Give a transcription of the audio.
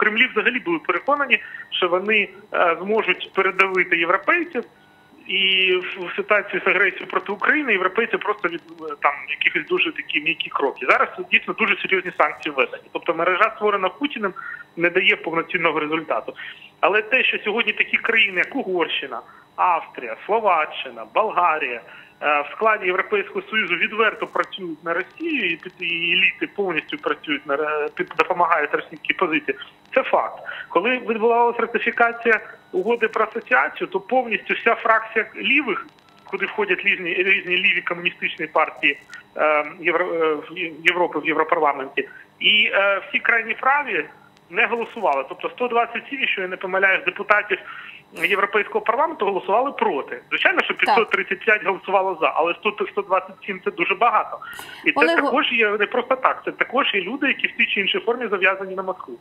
Кремлі взагалі були переконані, що вони е, зможуть передавити європейців. І в ситуації з агресією проти України європейці просто від е, там якихось дуже такі м'які кроки. Зараз дійсно дуже серйозні санкції введені. Тобто мережа створена Путіним не дає повноцінного результату. Але те, що сьогодні такі країни, як Угорщина, Австрія, Словаччина, Болгарія е, в складі Європейського союзу відверто працюють на Росію, і і еліти повністю працюють на під- допомагають російській позиції. Це факт. Коли відбувалася ратифікація угоди про асоціацію, то повністю вся фракція лівих, куди входять різні різні ліві комуністичні партії е, Євро, е, Європи в Європарламенті, і е, всі крайні праві не голосували. Тобто 127, якщо я не помиляюсь, депутатів Європейського парламенту голосували проти. Звичайно, що 535 голосувало за, але 100 127 – це дуже багато. І це Олегу- також є не просто так. Це також є люди, які в тій чи іншій формі зав'язані на Москву.